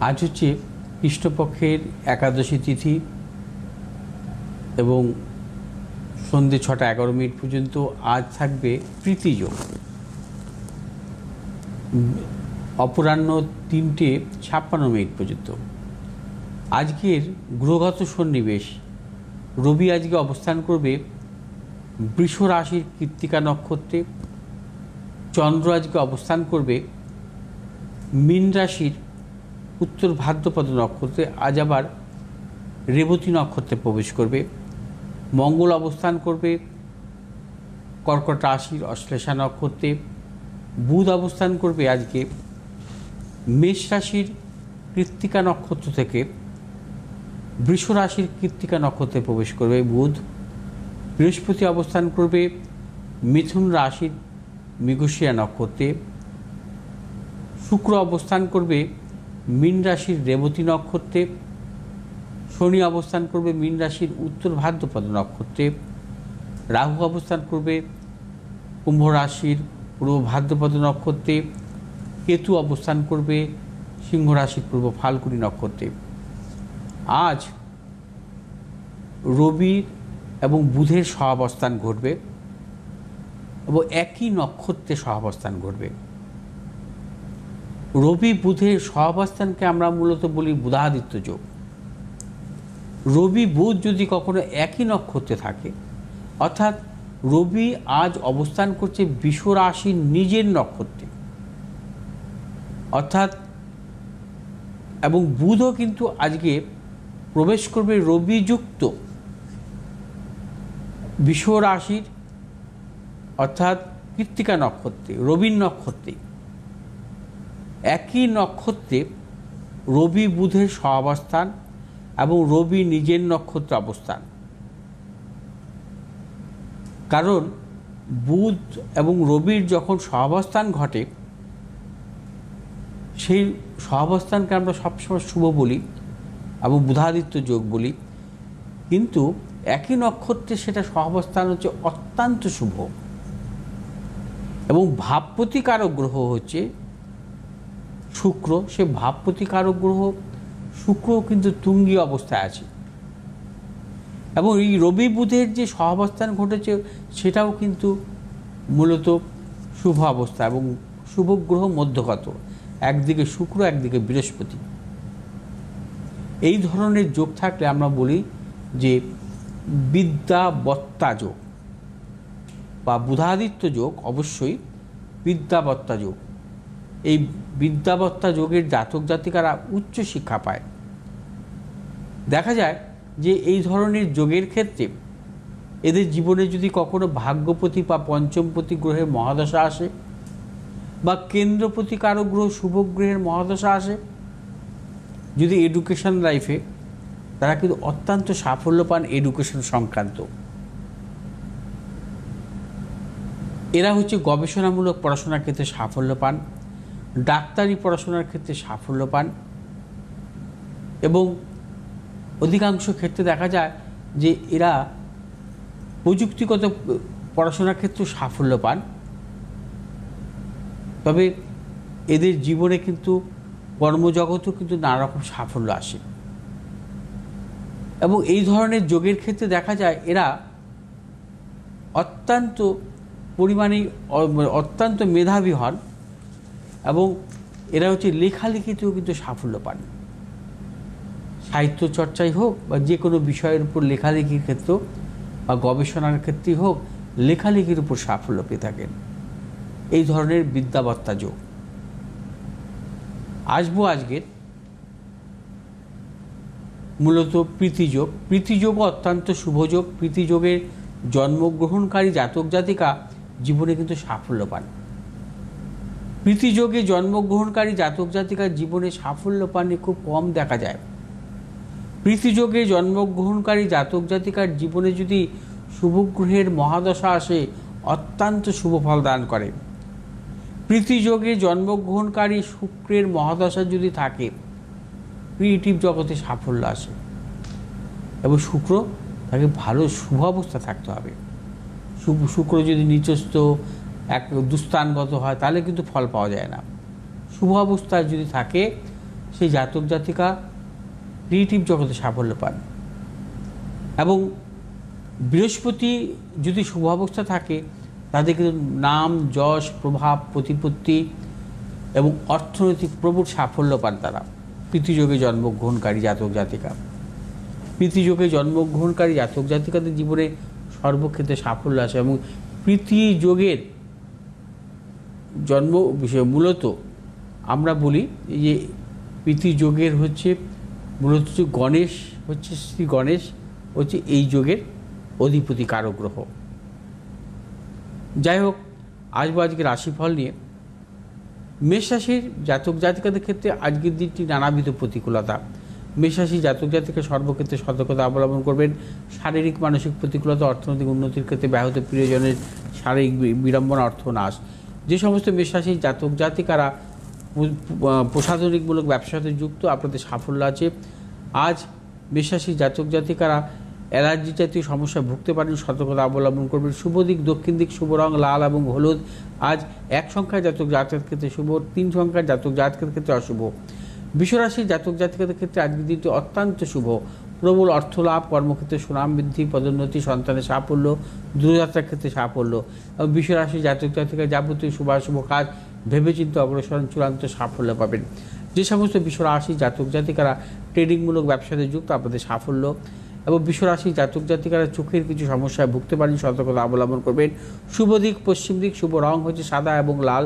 আজ হচ্ছে কৃষ্ণপক্ষের একাদশী তিথি এবং সন্ধে ছটা এগারো মিনিট পর্যন্ত আজ থাকবে প্রীতিযোগ অপরাহ্ন তিনটে ছাপ্পান্ন মিনিট পর্যন্ত। আজকের গ্রহগত সন্নিবেশ, রবি আজকে অবস্থান করবে বৃষ রাশির কৃত্তিকা নক্ষত্রে। চন্দ্র আজকে অবস্থান করবে মীন রাশির উত্তর ভাদ্রপদ নক্ষত্রে আজ আবার রেবতী নক্ষত্রে প্রবেশ করবে, মঙ্গল অবস্থান করবে, কর্কট রাশির অশ্লেষা নক্ষত্রে বুধ অবস্থান করবে আজকে, মেষ রাশির কৃত্তিকা নক্ষত্র থেকে বৃষ রাশির কৃত্তিকা নক্ষত্রে প্রবেশ করবে বুধ, বৃহস্পতি অবস্থান করবে মিথুন রাশির মৃগশিয়া নক্ষত্রে, শুক্র অবস্থান করবে মীন রাশির রেবতী নক্ষত্রে, শনি অবস্থান করবে মীন রাশির উত্তর ভাদ্রপদ নক্ষত্রে, রাহু অবস্থান করবে কুম্ভ রাশির পূর্ব ভাদ্রপদ নক্ষত্রে, কেতু অবস্থান করবে সিংহ রাশির পূর্ব ফাল্গুনি নক্ষত্রে। আজ রবির এবং বুধের সহাবস্থান ঘটবে এবং একই নক্ষত্রে সহাবস্থান ঘটবে। রবি বুধের সহাবস্থানকে আমরা মূলত বলি বুধাদিত্য যোগ। রবি বুধ যদি কখনো একই নক্ষত্রে থাকে, অর্থাৎ রবি আজ অবস্থান করছে রাশির নিজের নক্ষত্রে, অর্থাৎ এবং বুধও কিন্তু আজকে প্রবেশ করবে রবিযুক্ত বিষ রাশির, অর্থাৎ কৃত্তিকা নক্ষত্রে, রবির নক্ষত্রে। একই নক্ষত্রে রবি বুধের সহাবস্থান এবং রবি নিজের নক্ষত্র অবস্থান। কারণ বুধ এবং রবির যখন সহাবস্থান ঘটে, সেই সহাবস্থানকে আমরা সবসময় শুভ বলি এবং বুধাদিত্য যোগ বলি। কিন্তু একই নক্ষত্রে সেটা সহাবস্থান হচ্ছে অত্যন্ত শুভ। এবং ভাবপ্রতিকারক গ্রহ হচ্ছে শুক্র, সে ভাবপ্রতিকারক গ্রহ, শুক্র কিন্তু তুঙ্গি অবস্থায় আছে। এবং এই রবি বুধের যে সহাবস্থান ঘটেছে, সেটাও কিন্তু মূলত শুভ অবস্থা এবং শুভ গ্রহ মধ্যগত। একদিকে শুক্র, একদিকে বৃহস্পতি। এই ধরনের যোগ থাকলে আমরা বলি যে বিদ্যাবত্তা যোগ বা বুধাদিত্য যোগ অবশ্যই বিদ্যাবত্তা যোগ। এই বিদ্যাবত্তা যোগের জাতক জাতিকারা উচ্চ শিক্ষা পায়। দেখা যায় যে এই ধরনের যোগের ক্ষেত্রে এদের জীবনে যদি কখনো ভাগ্যপতি বা পঞ্চমপতি গ্রহের মহাদশা আসে বা কেন্দ্রপতি কারও গ্রহ শুভ গ্রহের মহাদশা আসে, যদি এডুকেশন লাইফে তারা কিন্তু অত্যন্ত সাফল্য পান এডুকেশন সংক্রান্ত। এরা হচ্ছে গবেষণামূলক পড়াশোনার ক্ষেত্রে সাফল্য পান। ডাক্তারি পড়াশোনার ক্ষেত্রে সাফল্য পান এবং অধিকাংশ ক্ষেত্রে দেখা যায় যে এরা প্রযুক্তিগত পড়াশোনার ক্ষেত্রে সাফল্য পান। তবে এদের জীবনে কিন্তু কর্মজগতেও কিন্তু নানা রকম সাফল্য আসে। এবং এই ধরনের যোগের ক্ষেত্রে দেখা যায় এরা অত্যন্ত পরিমাণে অত্যন্ত মেধাবী হন। এবং এরা হচ্ছে লেখালেখিতেও কিন্তু সাফল্য পান সাহিত্য চর্চাই হোক বা যে কোনো বিষয়ের উপর লেখালেখির ক্ষেত্রেও বা গবেষণার ক্ষেত্রেই হোক, লেখালেখির উপর সাফল্য পেয়ে থাকেন। এই ধরনের বিদ্যাবত্তা যোগ। আসব আজকের মূলত প্রীতিযোগ। প্রীতিযোগও অত্যন্ত শুভযোগ প্রীতিযোগের জন্মগ্রহণকারী জাতক জাতিকা জীবনে কিন্তু সাফল্য পান প্রীতিযোগে জন্মগ্রহণকারী জাতক জাতিকার জীবনে সাফল্য পানি খুব কম দেখা যায়। প্রীতিযোগে জন্মগ্রহণকারী জাতক জাতিকার জীবনে যদি শুভগ্রহের মহাদশা আসে, অত্যন্ত শুভ ফল দান করে। প্রীতিযোগে জন্মগ্রহণকারী শুক্রের মহাদশা যদি থাকে ক্রিয়েটিভ জগতে সাফল্য আসে। এবং শুক্র, তাকে ভালো শুভ অবস্থা থাকতে হবে। শুক্র যদি নিচস্থ এক দুস্থানগত হয়, তাহলে কিন্তু ফল পাওয়া যায় না। শুভ অবস্থায় যদি থাকে, সেই জাতক জাতিকা ক্রিয়েটিভ জগতে সাফল্য পান। এবং বৃহস্পতি যদি শুভ অবস্থা থাকে, তাদের কিন্তু নাম, যশ, প্রভাব, প্রতিপত্তি এবং অর্থনৈতিক প্রবল সাফল্য পান তারা। পৃথিযোগে জন্মগ্রহণকারী জাতক জাতিকা। পৃথিযোগে জন্মগ্রহণকারী জাতক জাতিকাদের জীবনে সর্বক্ষেত্রে সাফল্য আসে এবং পৃথিযোগের জন্ম, বিষয় মূলত আমরা বলি যে পৃথিযোগের হচ্ছে, মূলত গণেশ হচ্ছে, শ্রী গণেশ হচ্ছে এই যোগের অধিপতি কারক গ্রহ যাই হোক আসব আজকে রাশিফল নিয়ে মেষ রাশির জাতক জাতিকাদের ক্ষেত্রে আজকের দিনটি নানাবিধ প্রতিকূলতা। মেষ রাশি জাতক জাতিকা সর্বক্ষেত্রে সতর্কতা অবলম্বন করবেন, শারীরিক, মানসিক প্রতিকূলতা, অর্থনৈতিক উন্নতির ক্ষেত্রে ব্যাহত প্রিয়জনের শারীরিক বিড়ম্বনা অর্থ নাশ যে সমস্ত রাশির জাতক জাতিকারা প্রশাসনিকমূলক ব্যবসার সাথে যুক্ত, আপনাদের সাফল্য আছে। আজ রাশির জাতক জাতিকারা অ্যালার্জি জাতীয় সমস্যায় ভুগতে পারেন, সতর্কতা অবলম্বন করবেন। শুভ দিক, দক্ষিণ দিক, শুভ রং, লাল এবং হলুদ। আজ এক সংখ্যার জাতক জাতকের ক্ষেত্রে শুভ, তিন সংখ্যার জাতক জাতকের ক্ষেত্রে অশুভ। বিশ্বরাশির জাতক জাতিকাদের ক্ষেত্রে আজকের দিনটি অত্যন্ত শুভ। প্রবল অর্থ লাভ কর্মক্ষেত্রে সুনাম বৃদ্ধি, পদোন্নতি, সন্তানের সাফল্য, দূরযাত্রার ক্ষেত্রে সাফল্য এবং বিশ্বরাশির জাতক জাতিকা যাবতীয় শুভাশুভ কাজ ভেবেচিন্তে অগ্রসর চূড়ান্ত সাফল্য পাবেন। যে সমস্ত বিশ্বরাশি জাতক জাতিকারা ট্রেডিংমূলক ব্যবসাতে যুক্ত আপনাদের সাফল্য এবং বিশ্বরাশি জাতক জাতিকারা চোখের কিছু সমস্যায় ভুগতে পারেন, সতর্কতা অবলম্বন করবেন। শুভ দিক, পশ্চিম দিক, শুভ রং হচ্ছে সাদা এবং লাল।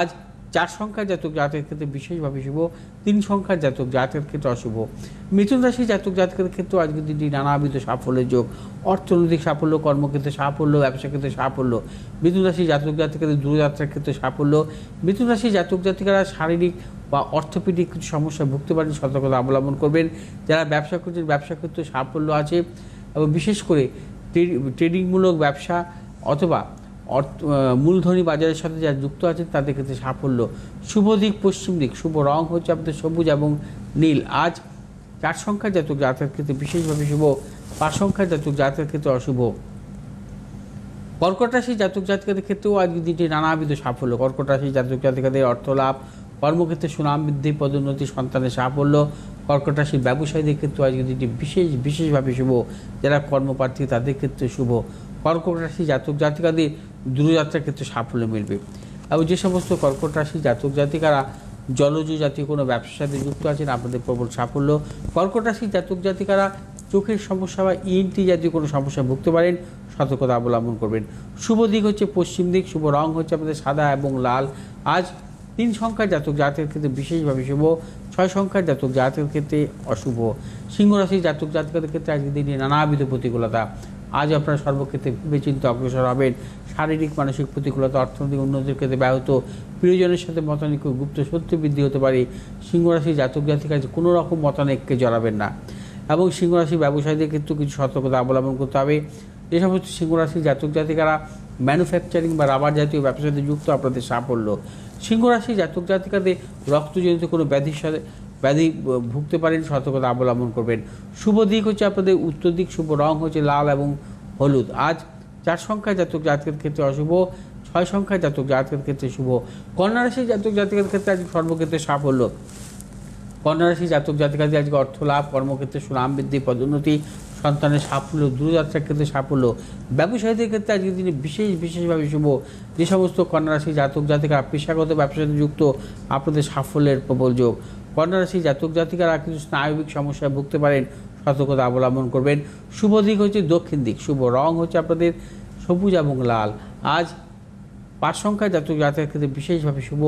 আজ চার সংখ্যার জাতক জাতকের ক্ষেত্রে বিশেষভাবে শুভ, তিন সংখ্যার জাতক জাতকের ক্ষেত্রে অশুভ। মিথুন রাশি জাতক জাতকের ক্ষেত্রেও আজকের দিনটি নানাবিধ সাফল্যের যোগ। অর্থনৈতিক সাফল্য, কর্মক্ষেত্রে সাফল্য ব্যবসা ক্ষেত্রে সাফল্য। মিথুন রাশি জাতক জাতিকাদের দূরযাত্রার ক্ষেত্রে সাফল্য। মিথুন রাশি জাতক জাতিকারা শারীরিক বা অর্থোপেডিক কিছু সমস্যায় ভুগতে পারেন, সতর্কতা অবলম্বন করবেন। যারা ব্যবসা করছেন ব্যবসা ক্ষেত্রে সাফল্য আছে এবং বিশেষ করে ট্রে- ট্রেডিংমূলক ব্যবসা অথবা অর্থ মূলধনী বাজারের সাথে যারা যুক্ত আছেন তাদের ক্ষেত্রে সাফল্য। শুভ দিক, পশ্চিম দিক, শুভ রং হচ্ছে আপনাদের সবুজ এবং নীল। আজ চার সংখ্যার জাতক জাতকের ক্ষেত্রে বিশেষভাবে শুভ, পাঁচ সংখ্যার জাতক জাতকের ক্ষেত্রে অশুভ। কর্কট রাশি জাতক জাতিকাদের ক্ষেত্রেও আজকের দিনটি নানাবিধ সাফল্য। কর্কট রাশি জাতক জাতিকাদের অর্থ লাভ কর্মক্ষেত্রে সুনাম বৃদ্ধি, পদোন্নতি, সন্তানের সাফল্য। কর্কট রাশির ব্যবসায়ীদের ক্ষেত্রে আজকের দিনটি বিশেষ, বিশেষভাবে শুভ। যারা কর্মপ্রার্থী তাদের ক্ষেত্রে শুভ। কর্কট রাশি জাতক জাতিকাদের দূরযাত্রার ক্ষেত্রে সাফল্য মিলবে। এবং যে সমস্ত কর্কট রাশি জাতক জাতিকারা জলজ জাতীয় কোনো ব্যবসার সাথে যুক্ত আছেন, আপনাদের প্রবল সাফল্য। কর্কট রাশি জাতক জাতিকারা চোখের সমস্যা বা ইএনটি জাতীয় কোনো সমস্যা ভুগতে পারেন, সতর্কতা অবলম্বন করবেন। শুভ দিক হচ্ছে পশ্চিম দিক, শুভ রং হচ্ছে আপনাদের সাদা এবং লাল। আজ তিন সংখ্যার জাতক জাতকের ক্ষেত্রে বিশেষভাবে শুভ, ছয় সংখ্যার জাতক জাতকের ক্ষেত্রে অশুভ। সিংহ রাশির জাতক জাতকের ক্ষেত্রে আজকের দিনে নানাবিধ প্রতিকূলতা। আজ আপনারা সর্বক্ষেত্রে বিবেচিত অগ্রসর হবেন। শারীরিক, মানসিক প্রতিকূলতা, অর্থনৈতিক উন্নতির ক্ষেত্রে ব্যাহত। প্রিয়জনের সাথে মতানৈক্য, গুপ্ত সত্য বৃদ্ধি হতে পারে। সিংহ রাশির জাতক জাতিকা কোনো রকম মতানৈক্যে জড়াবেন না। এবং সিংহ রাশি ব্যবসায়ীদের ক্ষেত্রেও কিছু সতর্কতা অবলম্বন করতে হবে। যে সমস্ত সিংহ রাশির জাতক জাতিকারা ম্যানুফ্যাকচারিং বা রাবার জাতীয় ব্যবসার সাথে যুক্ত, আপনাদের সাফল্য। সিংহ রাশি জাতক জাতিকাদের রক্তজনিত কোনো ব্যাধির সাথে ব্যাধি ভুগতে পারেন, সতর্কতা অবলম্বন করবেন। শুভ দিক হচ্ছে আপনাদের উত্তর দিক, শুভ রং হচ্ছে লাল এবং হলুদ। আজ চার সংখ্যার জাতক জাতকের ক্ষেত্রে অশুভ, ছয় সংখ্যার জাতক জাতকের ক্ষেত্রে শুভ। কন্যা রাশির জাতক জাতকের ক্ষেত্রে আজ সর্বক্ষেত্রে সাফল্য। কন্যারাশি জাতক জাতিকাদের আজকে অর্থ লাভ, কর্মক্ষেত্রে সুনাম বৃদ্ধি, পদোন্নতি, সন্তানের সাফল্য, দূরযাত্রার ক্ষেত্রে সাফল্য। ব্যবসায়ীদের ক্ষেত্রে আজকে দিনে বিশেষ, বিশেষভাবে শুভ। যে সমস্ত কন্যারাশি জাতক জাতিকারা পেশাগত ব্যবসার যুক্ত, আপনাদের সাফল্যের প্রবল যোগ। কন্যারাশি জাতক জাতিকারা কিছু স্নায়বিক সমস্যায় ভুগতে পারেন। সতর্কতা অবলম্বন করবেন। শুভ দিক হচ্ছে দক্ষিণ দিক। শুভ রং হচ্ছে আপনাদের সবুজ এবং লাল। আজ পাঁচ সংখ্যার জাতক জাতকের ক্ষেত্রে বিশেষভাবে শুভ,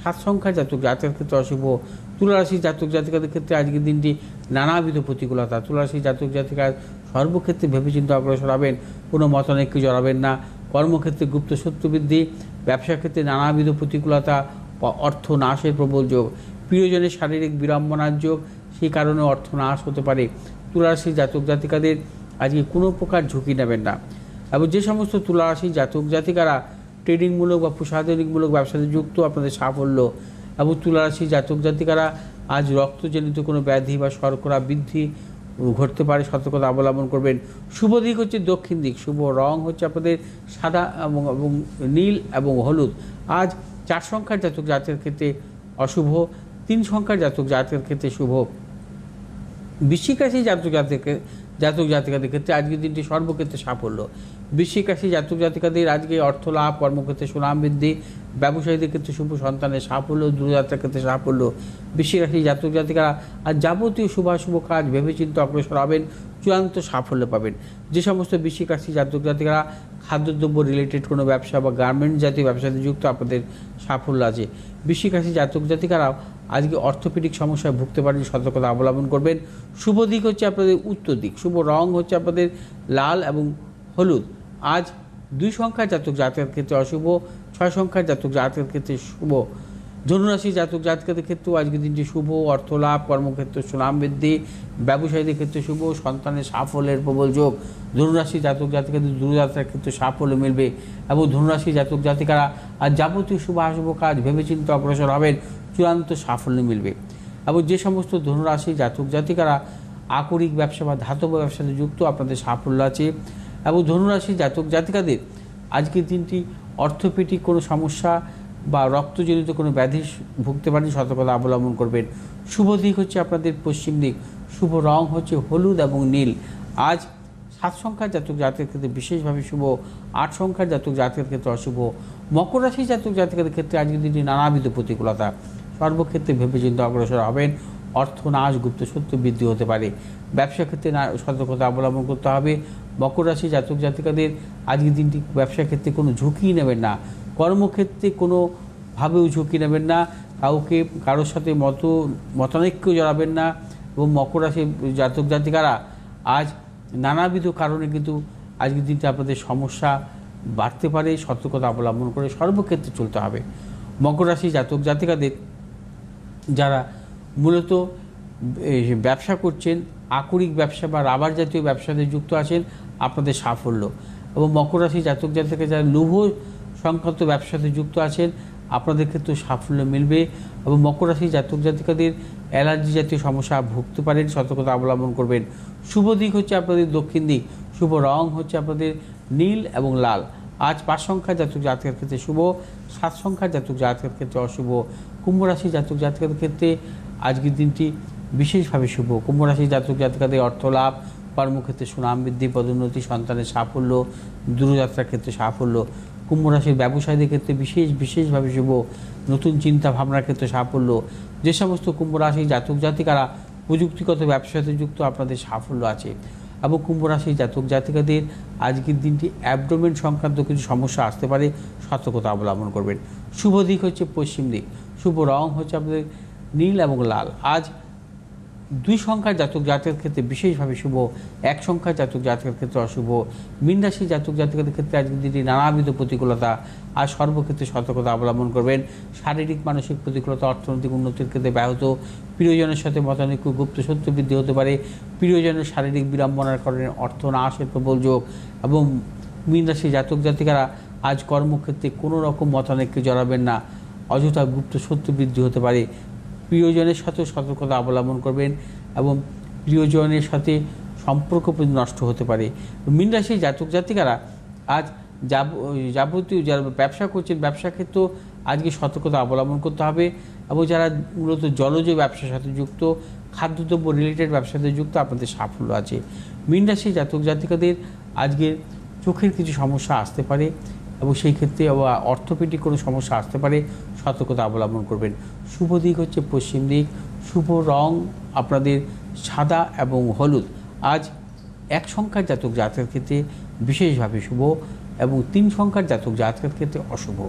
সাত সংখ্যার জাতক জাতকের ক্ষেত্রে অশুভ, তুলারাশি জাতক জাতিকাদের ক্ষেত্রে আজকের দিনটি নানাবিধ প্রতিকূলতা। তুলারাশি জাতক জাতিকার সর্বক্ষেত্রে ভেবেচিন্তে অগ্রসর হবেন, কোনো মতানৈক্য জড়াবেন না। কর্মক্ষেত্রে গুপ্ত শত্রু বৃদ্ধি ব্যবসা ক্ষেত্রে নানাবিধ প্রতিকূলতা অর্থ নাশের প্রবল যোগ, প্রিয়জনের শারীরিক বিড়ম্বনার যোগ সেই কারণে অর্থ নাশ হতে পারে। তুলারাশি জাতক জাতিকাদের আজকে কোনো প্রকার ঝুঁকি নেবেন না। এবং যে সমস্ত তুলারাশি জাতক জাতিকারা ট্রেডিংমূলক বা প্রসাধনিকমূলক ব্যবসাতে যুক্ত, আপনাদের সাফল্য এবং তুলারাশি জাতক জাতিকারা আজ রক্তজনিত কোনো ব্যাধি বা শর্করা বৃদ্ধি ঘটতে পারে, সতর্কতা অবলম্বন করবেন। শুভ দিক হচ্ছে দক্ষিণ দিক। শুভ রং হচ্ছে আপনাদের সাদা এবং নীল এবং হলুদ। আজ চার সংখ্যার জাতক জাতের ক্ষেত্রে অশুভ, তিন সংখ্যার জাতক জাতের ক্ষেত্রে শুভ। বৃশ্চিক রাশি জাতক জাতকে, জাতক জাতিকাদের ক্ষেত্রে আজকের দিনটি সর্বক্ষেত্রে সাফল্য। বৃশ্চিক রাশি জাতক জাতিকাদের আজকে অর্থ লাভ, কর্মক্ষেত্রে সুনাম বৃদ্ধি, ব্যবসায়ীদের ক্ষেত্রে শুভ সন্তানের সাফল্য, দূরযাত্রার ক্ষেত্রে সাফল্য। বৃশ্চিক জাতক জাতিকারা আর যাবতীয় শুভাশুভ কাজ ভেবেচিন্তে অগ্রসর হবেন, চূড়ান্ত সাফল্য পাবেন। যে সমস্ত বৃশ্চিক রাশি জাতক জাতিকারা খাদ্যদ্রব্য রিলেটেড কোনো ব্যবসা বা গার্মেন্ট জাতীয় ব্যবসাতে যুক্ত, আপনাদের সাফল্য আছে। বৃশ্চিক রাশি জাতক জাতিকারাও আজকে অর্থোপেডিক সমস্যায় ভুগতে পারেন, সতর্কতা অবলম্বন করবেন। শুভ দিক হচ্ছে আপনাদের উত্তর দিক, শুভ রং হচ্ছে আপনাদের লাল এবং হলুদ। আজ দুই সংখ্যার জাতক জাতকের ক্ষেত্রে অশুভ, ছয় সংখ্যার জাতক জাতকের ক্ষেত্রে শুভ। ধনুরাশি জাতক জাতকের ক্ষেত্রেও আজকের দিনটি শুভ অর্থ লাভ কর্মক্ষেত্রে সুনাম বৃদ্ধি, ব্যবসায়ীদের ক্ষেত্রে শুভ, সন্তানের সাফল্যের প্রবল যোগ। ধনুরাশি জাতক জাতিকাদের দূরযাত্রার ক্ষেত্রে সাফল্য মিলবে এবং ধনুরাশি জাতক জাতিকারা আর যাবতীয় শুভ, অশুভ কাজ ভেবেচিন্তে অগ্রসর হবেন। চূড়ান্ত সাফল্য মিলবে। এবং যে সমস্ত ধনুরাশি জাতক জাতিকারা আকরিক ব্যবসা বা ধাতব ব্যবসাতে যুক্ত, আপনাদের সাফল্য আছে। এবং ধনুরাশি জাতক জাতিকাদের আজকের দিনটি অর্থোপেডিক কোনো সমস্যা বা রক্তজনিত কোনো ব্যাধি ভুগতে পারেন, সতর্কতা অবলম্বন করবেন। শুভ দিক হচ্ছে আপনাদের পশ্চিম দিক। শুভ রং হচ্ছে হলুদ এবং নীল। আজ সাত সংখ্যার জাতক জাতকের ক্ষেত্রে বিশেষভাবে শুভ, আট সংখ্যার জাতক জাতকের ক্ষেত্রে অশুভ। মকর রাশি জাতক জাতকের ক্ষেত্রে আজকের দিনটি নানাবিধ প্রতিকূলতা। সর্বক্ষেত্রে ভেবেচিন্তে অগ্রসর হবেন। অর্থ নাশ, গুপ্ত সত্য বৃদ্ধি হতে পারে। ব্যবসা ক্ষেত্রে সতর্কতা অবলম্বন করতে হবে। মকর রাশি জাতক জাতিকাদের আজকের দিনটি ব্যবসা ক্ষেত্রে কোনো ঝুঁকি নেবেন না। কর্মক্ষেত্রে কোনোভাবেও ঝুঁকি নেবেন না। কাউকে, কারোর সাথে মত, মতানৈক্য জড়াবেন না। এবং মকর রাশি জাতক জাতিকারা আজ নানাবিধ কারণে কিন্তু আজকের দিনটা আপনাদের সমস্যা বাড়তে পারে। সতর্কতা অবলম্বন করে সর্বক্ষেত্রে চলতে হবে। মকর রাশি জাতক জাতিকাদের যারা মূলত ব্যবসা করছেন, আকরিক ব্যবসা বা রাবার জাতীয় ব্যবসাতে যুক্ত আছেন, আপনাদের সাফল্য। এবং মকর রাশি জাতক জাতকে যারা লৌহ সংক্রান্ত ব্যবসাতে যুক্ত আছেন, আপনাদের ক্ষেত্রে সাফল্য মিলবে এবং মকর রাশি জাতক জাতিকাদের অ্যালার্জি জাতীয় সমস্যা ভুগতে পারেন, সতর্কতা অবলম্বন করবেন। শুভ দিক হচ্ছে আপনাদের দক্ষিণ দিক, শুভ রং হচ্ছে আপনাদের নীল এবং লাল। আজ পাঁচ সংখ্যার জাতক জাতকের ক্ষেত্রে শুভ, সাত সংখ্যার জাতক জাতকের ক্ষেত্রে অশুভ, কুম্ভ রাশি জাতক জাতকের ক্ষেত্রে আজকের দিনটি বিশেষভাবে শুভ। কুম্ভ রাশি জাতক জাতকাদের অর্থ লাভ, কর্মক্ষেত্রে সুনাম বৃদ্ধি, পদোন্নতি, সন্তানের সাফল্য, দূরযাত্রার ক্ষেত্রে সাফল্য। কুম্ভ রাশির ব্যবসায়ীদের ক্ষেত্রে বিশেষ, বিশেষভাবে শুভ। নতুন চিন্তা ভাবনার ক্ষেত্রে সাফল্য। যে সমস্ত কুম্ভ রাশির জাতক জাতিকারা প্রযুক্তিগত ব্যবসাতে যুক্ত, আপনাদের সাফল্য আছে। এবং কুম্ভ রাশির জাতক জাতিকাদের আজকের দিনটি অ্যাবডোমেন সংক্রান্ত কিছু সমস্যা আসতে পারে, সতর্কতা অবলম্বন করবেন। শুভ দিক হচ্ছে পশ্চিম দিক। শুভ রং হচ্ছে আপনাদের নীল এবং লাল। আজ দুই সংখ্যার জাতক জাতকের ক্ষেত্রে বিশেষভাবে শুভ, এক সংখ্যার জাতক জাতকের ক্ষেত্রে অশুভ। মীন জাতক জাতকের ক্ষেত্রে আজকের দিনটি নানাবিধ প্রতিকূলতা আর সর্বক্ষেত্রে সতর্কতা অবলম্বন করবেন। শারীরিক, মানসিক প্রতিকূলতা, অর্থনৈতিক উন্নতির ক্ষেত্রে ব্যাহত। প্রিয়জনের সাথে মতানৈক্য, গুপ্ত সত্য বৃদ্ধি হতে পারে। প্রিয়জনের শারীরিক বিড়ম্বনার কারণে অর্থ নাশের প্রবল যোগ এবং মীন রাশি জাতক জাতিকারা আজ কর্মক্ষেত্রে কোনো রকম মতানৈক্যে জড়াবেন না। অযথা গুপ্ত সত্য বৃদ্ধি হতে পারে। প্রিয়জনের সাথে সতর্কতা অবলম্বন করবেন এবং প্রিয়জনের সাথে সম্পর্ক নষ্ট হতে পারে। মীন রাশির জাতক জাতিকারা আজ যাব- যাবতীয় যারা ব্যবসা করছেন, ব্যবসা ক্ষেত্রেও আজকে সতর্কতা অবলম্বন করতে হবে এবং যারা মূলত জলজ ব্যবসার সাথে যুক্ত, খাদ্যদ্রব্য রিলেটেড ব্যবসার সাথে যুক্ত, আপনাদের সাফল্য আছে। মীন রাশির জাতক জাতিকাদের আজকে চোখের কিছু সমস্যা আসতে পারে এবং সেই ক্ষেত্রে অর্থোপেডিক কোনো সমস্যা আসতে পারে। সতর্কতা অবলম্বন করবেন। শুভ দিক হচ্ছে পশ্চিম দিক। শুভ রং আপনাদের সাদা এবং হলুদ। আজ এক সংখ্যার জাতক জাতকের ক্ষেত্রে বিশেষভাবে শুভ এবং তিন সংখ্যার জাতক জাতকের ক্ষেত্রে অশুভ।